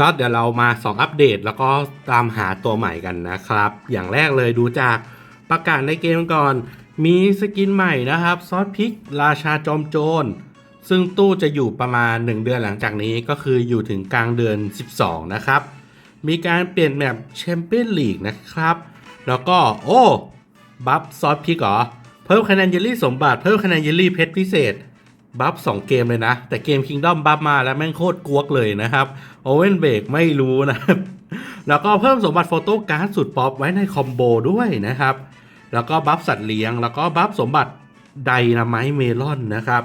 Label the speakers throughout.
Speaker 1: ก็เดี๋ยวเรามาสองอัปเดต แล้วก็ตามหาตัวใหม่กันนะครับ อย่างแรกเลยดูจากประกาศในเกมก่อน มีสกินใหม่นะครับ ซอสพริก ราชาจอมโจร ซึ่งตู้จะอยู่ประมาณ 1 เดือนหลังจากนี้ก็คืออยู่ถึงกลางเดือน 12 นะครับ มีการเปลี่ยนแบบแชมเปี้ยนลีกนะครับ แล้วก็โอ้ บัฟซอสพริกเหรอ เพิ่มคะแนนเยลลี่สมบัติ เพิ่มคะแนนเยลลี่เพชรพิเศษ บัฟ2เกมเลยนะ แต่เกม Kingdom บัฟมาแล้วแม่งโคตรกวกเลยนะครับโอเวนเบกไม่รู้นะครับ แล้วก็เพิ่มสมบัติโฟโต้การ์ดสุดป๊อปไว้ในคอมโบด้วยนะครับ แล้วก็บัฟสัตว์เลี้ยง แล้วก็บัฟสมบัติไดนาไมเมลอนนะครับ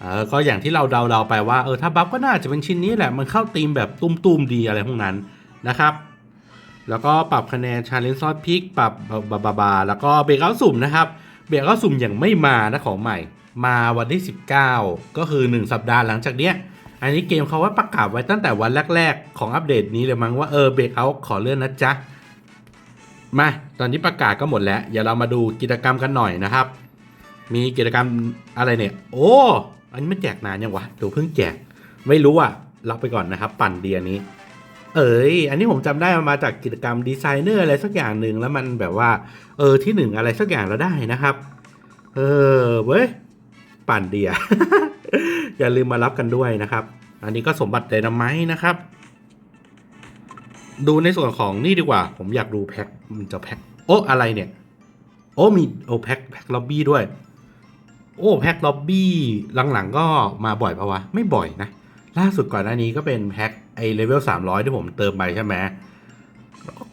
Speaker 1: เออก็อย่างที่เราเดาๆไปว่าเออถ้าบัฟก็น่าจะเป็นชิ้นนี้แหละ มันเข้าธีมแบบตุ้มๆดีอะไรพวกนั้นนะครับแล้วก็ปรับคะแนนชาเลนจ์ซอสพริกปรับบาบาบาแล้วก็เบรกเอาสุ่มนะครับ เบรกเอาสุ่มยังไม่มานะของใหม่ มาวันที่ 19 ก็คือ 1 สัปดาห์หลังจากเนี้ย อันนี้เกมเขาว่าประกาศไว้ตั้งแต่วันแรก ๆ ของอัปเดตนี้เลยมั้งว่าเออเบรกเอาขอเลื่อนนะจ๊ะ มาตอนนี้ประกาศก็หมดแล้วเดี๋ยวเรามาดูกิจกรรมกันหน่อยนะครับ มีกิจกรรมอะไรเนี่ย โอ้ อันนี้มันแจกนานยังวะดูเพิ่งแจก ไม่รู้อะรับไปก่อนนะครับ ปั่นเดียนี้ เอ้ยอันนี้ผมจำได้มันมาจากกิจกรรมดีไซเนอร์อะไรสักอย่างหนึ่งแล้วมันแบบว่า เออที่หนึ่งอะไรสักอย่างเราได้นะครับ เออเว้ย ปั่นเดีย อย่าลืมมารับกันด้วยนะครับ อันนี้ก็สมบัติไดนาไมต์นะครับ ดูในส่วนของนี่ดีกว่า ผมอยากดูแพ็คมันจะแพ็คโอ้อะไรเนี่ย โอ้มีโอ้แพ็คแพ็คล็อบบี้ด้วย โอ้แพ็คล็อบบี้หลังๆ ก็มาบ่อยปะวะ ไม่บ่อยนะ ล่าสุดก่อนหน้านี้ก็เป็นแพ็คไอเลเวล300ที่ผมเติมไปใช่ไหม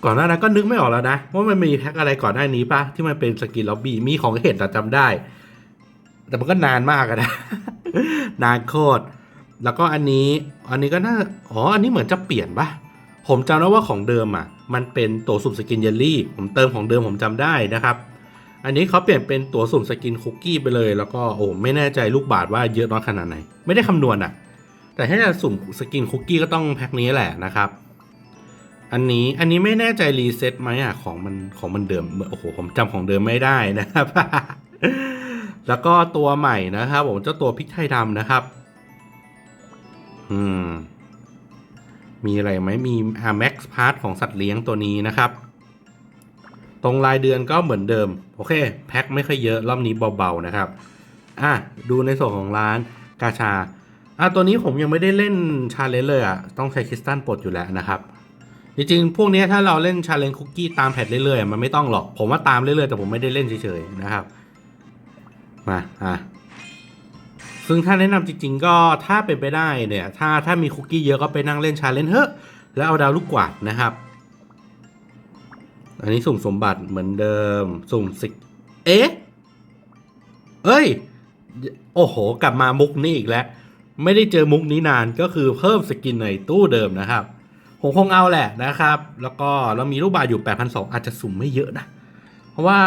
Speaker 1: ก่อนหน้านั้นก็นึกไม่ออกแล้วนะว่ามันมีแพ็คอะไรก่อนหน้านี้ปะที่มันเป็นสกินล็อบบี้มีของเห็ดแต่จำได้ แต่มันก็นานมากนะ นานโคตร แล้วก็อันนี้ อันนี้ก็น่า อ๋อ อันนี้เหมือนจะเปลี่ยนปะผมจำได้ว่าของเดิมอะ มันเป็นตัวสุ่มสกินเยลลี่ ผมเติมของเดิมผมจำได้นะครับ อันนี้เขาเปลี่ยนเป็นตัวสุ่มสกินคุกกี้ไปเลย แล้วก็โอ้ไม่แน่ใจลูกบาทว่าเยอะน้อยขนาดไหน ไม่ได้คำนวณอะ แต่ถ้าจะสุ่มสกินคุกกี้ก็ต้องแพ็คนี้แหละนะครับ อันนี้ อันนี้ไม่แน่ใจรีเซ็ตไหมอะของมันของมันเดิม โอ้โห ผมจำของเดิมไม่ได้นะครับ แล้วก็ตัวใหม่นะครับผมเจ้าตัวพริกไทยดำนะครับ อืม มีอะไรไหมมีอาแม็กซ์พาร์ทของสัตว์เลี้ยงตัวนี้นะครับ ตรงรายเดือนก็เหมือนเดิม โอเค แพ็คไม่ค่อยเยอะรอบนี้เบาๆนะครับ อะ ดูในส่วนของร้านกาชา อะ ตัวนี้ผมยังไม่ได้เล่นชาเลนจ์เลยอะ ต้องใช้คริสตัลปลดอยู่แล้วนะครับจริงๆ พวกนี้ถ้าเราเล่นชาเลนจ์คุกกี้ตามแพทเรื่อยๆ มันไม่ต้องหรอก ผมว่าตามเรื่อยๆ แต่ผมไม่ได้เล่นเฉยๆ นะครับ มาอะซึ่งถ้าแนะนำจริง ๆ ก็ถ้าเป็นไปได้เนี่ย ถ้าถ้ามีคุกกี้เยอะก็ไปนั่งเล่นชาเลนจ์เฮ้ะแล้วเอาดาวลูกกวาดนะครับ อันนี้สุ่มสมบัติเหมือนเดิม สุ่มสิเอ๊ะเอ้ย โอ้โห กลับมามุกนี้อีกแล้ว ไม่ได้เจอมุกนี้นานก็คือเพิ่มสกินในตู้เดิมนะครับผมคงเอาแหละนะครับ แล้วก็เรามีลูกบาศก์อยู่ 8,200 อาจจะสุ่มไม่เยอะนะ เพราะว่า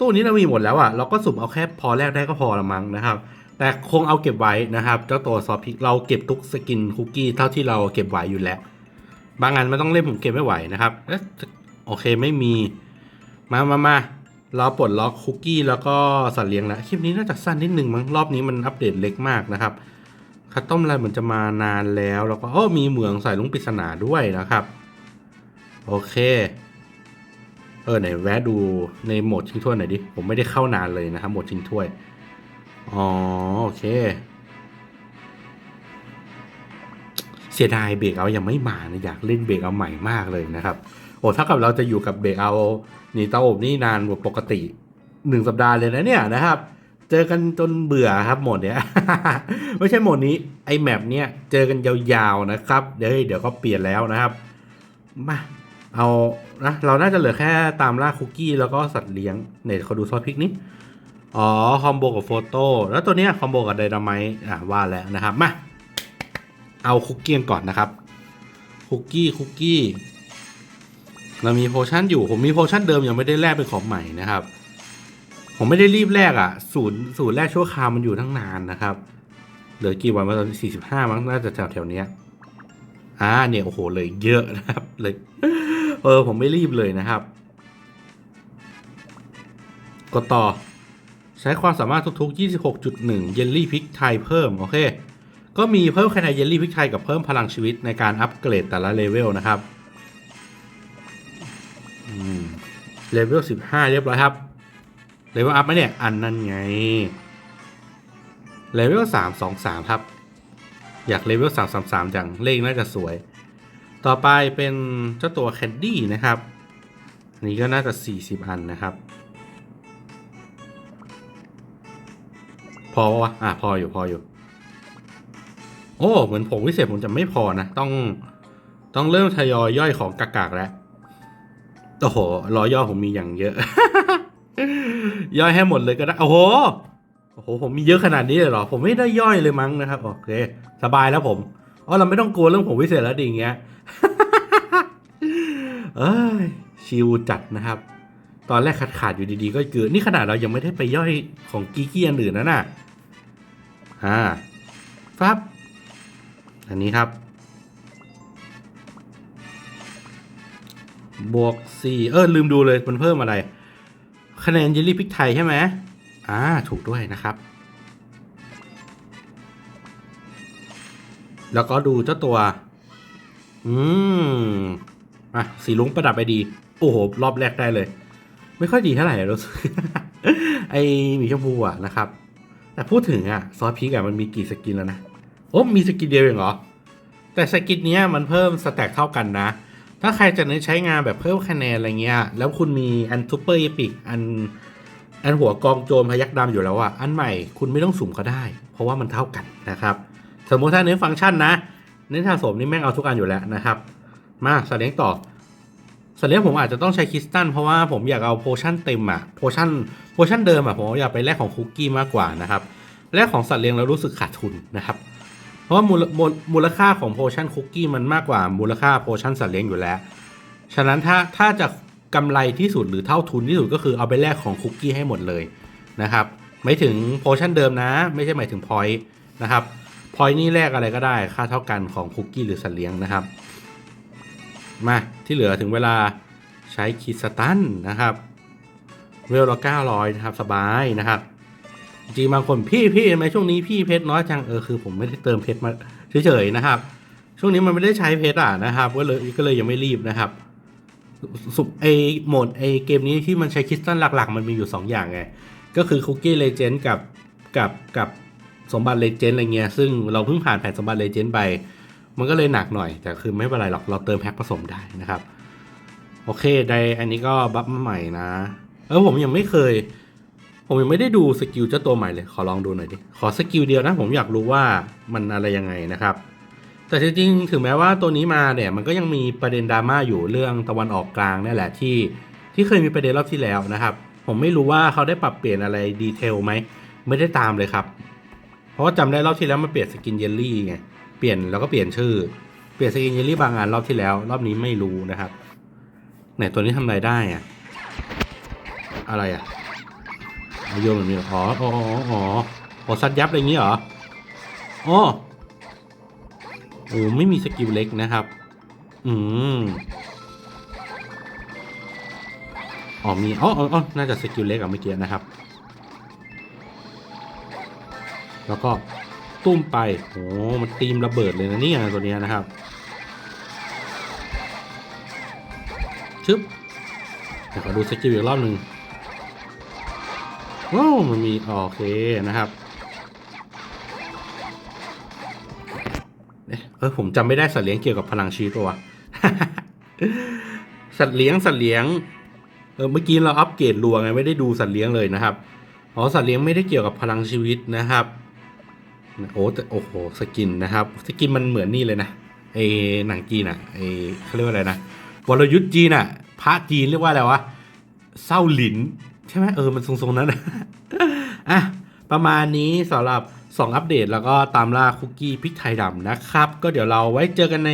Speaker 1: ตู้นี้เรามีหมดแล้วอะเราก็สุ่มเอาแค่พอแรกได้ก็พอละมั้งนะครับ แต่คงเอาเก็บไว้นะครับเจ้าตัวซอสพริกเราเก็บทุกสกินคุกกี้เท่าที่เราเก็บไว้อยู่แล้ว บางอันมันต้องเล่นผมเก็บไม่ไหวนะครับเอ๊ะโอเคไม่มีมามามาเราปลดล็อกคุกกี้แล้วก็สัตว์เลี้ยงแล้วคลิปนี้น่าจะสั้นนิดนึงมั้งรอบนี้มันอัปเดตเล็กมากนะครับคัตต้มอะไรเหมือนจะมานานแล้วแล้วก็อ้อมีเหมืองใสายลุงปริศนาด้วยนะครับ โอเค เออไหนแวะดูในโหมดชิงถ้วยหน่อยดิ ผมไม่ได้เข้านานเลยนะครับโหมดชิงถ้วย อ๋อโอเค เสียดายเบรกเอายังไม่มานะอยากเล่นเบรกเอาใหม่มากเลยนะครับ โอ้ถ้ากับเราจะอยู่กับเบรกเอานี่เตาอบนี่นานกว่าปกติหนึ่งสัปดาห์เลยนะเนี่ยนะครับ เจอกันจนเบื่อครับโหมดเนี้ย ไม่ใช่โหมดนี้ไอแมปเนี้ยเจอกันยาวๆนะครับ เดี๋ยวเดี๋ยวก็เปลี่ยนแล้วนะครับ มา เอานะเราน่าจะเหลือแค่ตามล่าคุกกี้แล้วก็สัตว์เลี้ยงเนตเขาดูซอสพริกนี้อ๋อ คอมโบกับโฟโต้แล้วตัวเนี้ยคอมโบกับไดนาไมต์อะว่าแล้วนะครับ มา เอาคุกกี้ก่อนนะครับ คุกกี้คุกกี้เรามีโพชั่นอยู่ ผมมีโพชั่นเดิมยังไม่ได้แลกเป็นของใหม่นะครับ ผมไม่ได้รีบแลกอะ่ะศูนย์ศูนย์แรกชั่วคราวมันอยู่ทั้งนานนะครับ เหลือกี่วันมาตอนสี่สิบห้ามั้งน่าจะแถวแถวเนี้ยอ่าเนี่ยโอ้โหเลยเยอะนะครับเลย เออผมไม่รีบเลยนะครับก็ต่อ ใช้ความสามารถทุกๆ 26.1 เยลลี่พริกไทยเพิ่ม โอเค ก็มีเพิ่มคะแนนเยลลี่พริกไทยกับเพิ่มพลังชีวิตในการอัปเกรดแต่ละเลเวลนะครับเลเวลสิบห้าเรียบร้อยครับ เลเวลอัพไหมเนี่ย อันนั้นไง เลเวลสามสองสามครับ อยากเลเวลสามสามสามจัง เลขน่าจะสวย ต่อไปเป็นเจ้าตัวแคนดี้นะครับนี้ก็น่าจะสี่สิบอันนะครับ พอวะอะพออยู่พออยู่ โอ้เหมือนผงวิเศษผมจะไม่พอนะ ต้องต้องเริ่มทยอยย่อยของกากๆแล้วโอ้โหรอย่อผมมีอย่างเยอะ ย่อยให้หมดเลยก็ได้ โอ้โหโอ้โหผมมีเยอะขนาดนี้เลยเหรอ ผมไม่ได้ย่อยเลยมั้งนะครับ โอเค สบายแล้วผม อ๋อเราไม่ต้องกลัวเรื่องผมวิเศษแล้วดิอย่างเงี้ยเอ้ยชิวจัดนะครับ ตอนแรกขาดขาดๆอยู่ดีๆ ก็คือนี่ขนาดเรายังไม่ได้ไปย่อยของกีกี้อันอื่นนะน่ะอ่าฟับ อันนี้ครับ บวกสี่เออลืมดูเลยมันเพิ่มอะไร คะแนนเยลลี่พริกไทยใช่ไหมอ่าถูกด้วยนะครับ แล้วก็ดูเจ้าตัว อืมอะสีลุงประดับไปดี โอ้โห รอบแรกได้เลย ไม่ค่อยดีเท่าไหร่รู้สึกไอหมีชมพูอะนะครับ แต่พูดถึงอะ ซอสพริกอะมันมีกี่สกินแล้วนะ โอ้มีสกินเดียวเองเหรอ แต่สกินเนี้ยมันเพิ่มสแต็กเท่ากันนะ ถ้าใครจะเน้นใช้งานแบบเพิ่มคะแนนอะไรเงี้ย แล้วคุณมีอันทูเปอร์เอพิกอันอันหัวกองโจรพยักดำอยู่แล้วอะ อันใหม่คุณไม่ต้องสุ่มก็ได้ เพราะว่ามันเท่ากันนะครับ สมมติถ้าเน้นฟังก์ชันนะ เน้นสะสมนี่แม่งเอาทุกอันอยู่แล้วนะครับ มาสัตว์เลี้ยงต่อสัตว์เลี้ยงผมอาจจะต้องใช้คริสตัลเพราะว่าผมอยากเอาโพชั่นเต็มอะโพชั่นโพชั่นเดิมอะผมอยากไปแลกของคุกกี้มากกว่านะครับแลกของสัตว์เลี้ยงแล้วรู้สึกขาดทุนนะครับ เพราะว่ามูลมูลมูลค่าของโพชั่นคุกกี้มันมากกว่ามูลค่าโพชั่นสัตว์เลี้ยงอยู่แล้ว ฉะนั้นถ้าถ้าจะกำไรที่สุดหรือเท่าทุนที่สุดก็คือเอาไปแลกของคุกกี้ให้หมดเลยนะครับไม่ถึงโพชั่นเดิมนะ ไม่ใช่หมายถึงพอยต์นะครับ พอยต์นี่แลกอะไรก็ได้ค่าเท่ากันของคุกกี้หรือสัตว์เลี้ยงนะครับ มาที่เหลือถึงเวลาใช้คิดสตันนะครับ เวลละ900 นะครับ สบายนะครับ จริงบางคนพี่พี่ทำไมช่วงนี้พี่เพชรน้อยจังเออคือผมไม่ได้เติมเพชรมาเฉยๆนะครับ ช่วงนี้มันไม่ได้ใช้เพชรอะนะครับก็เลยก็เลยยังไม่รีบนะครับสุไอโหมดไอเกมนี้ที่มันใช้คิสตัลหลัก ๆ มันมีอยู่ 2 อย่างไง ก็คือคุกกี้เลเจนด์กับกับกับ สมบัติเลเจนด์อะไรเงี้ยซึ่งเราเพิ่งผ่านแผนสมบัติเลเจนด์ไป มันก็เลยหนักหน่อย แต่คือไม่เป็นไรหรอกเราเติมแพ็คผสมได้นะครับ โอเคได้อันนี้ก็บัฟใหม่นะ เออผมยังไม่เคย ผมยังไม่ได้ดูสกิลเจ้าตัวใหม่เลย ขอลองดูหน่อยดิ ขอสกิลเดียวนะ ผมอยากรู้ว่ามันอะไรยังไงนะครับ แต่จริงๆถึงแม้ว่าตัวนี้มาเนี่ยมันก็ยังมีประเด็นดราม่าอยู่เรื่องตะวันออกกลางนี่แหละที่ที่เคยมีประเด็นรอบที่แล้วนะครับ ผมไม่รู้ว่าเขาได้ปรับเปลี่ยนอะไรดีเทลไหมไม่ได้ตามเลยครับ ราะว่าจำได้รอบที่แล้วมันเปลี่ยนสกินเยลลี่ไง เปลี่ยนแล้วก็เปลี่ยนชื่อ เปลี่ยนสกินเยลลี่บางงานรอบที่แล้ว รอบนี้ไม่รู้นะครับ ไหนตัวนี้ทำอะไรได้อะอะไรอะอาโยนแบบนี้เหรออ๋ออ๋ออ๋ออ๋อซัดยับอะไรอย่างงี้เหรออ๋อโอ้ไม่มีสกิลเล็กนะครับ อืมอ๋อมีอ๋ออ๋ออ๋อน่าจะสกิลเล็กอะเมื่อกี้นะครับ แล้วก็ตุ้มไปโอ้มันตีมระเบิดเลยนะเนี่ยตัวนี้นะครับชึบเดี๋ยวขอดูสกิลอีกรอบหนึ่งว้าวมันมีโอเคนะครับเออผมจำไม่ได้สัตว์เลี้ยงเกี่ยวกับพลังชีวิตปะวะสัตว์เลี้ยงสัตว์เลี้ยงเออเมื่อกี้เราอัปเกรดรัวไงไม่ได้ดูสัตว์เลี้ยงเลยนะครับอ๋อสัตว์เลี้ยงไม่ได้เกี่ยวกับพลังชีวิตนะครับ โอ้แต่โอ้โหสกินนะครับ สกินมันเหมือนนี่เลยนะไอหนังจีนอะไอเขาเรียกว่าอะไรนะวรยุทธ์จีนอะพระจีนเรียกว่าอะไรวะเศร้าหลิน ใช่ไหมเออมันทรงๆนั้นนะอะประมาณนี้สำหรับ 2 อัปเดตแล้วก็ตามล่าคุกกี้พริกไทยดำนะครับ ก็เดี๋ยวเราไว้เจอกันใน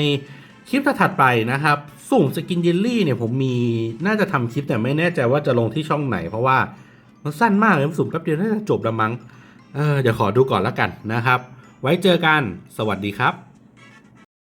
Speaker 1: คลิปถัดไปนะครับ สุ่มสกินเยลลี่เนี่ยผมมีน่าจะทำคลิปแต่ไม่แน่ใจว่าจะลงที่ช่องไหน เพราะว่ามันสั้นมากเลยสุ่มแป๊บเดียวน่าจะจบล้วมั้ง เออเดี๋ยวขอดูก่อนแล้วกันนะครับ ไว้เจอกัน สวัสดีครับ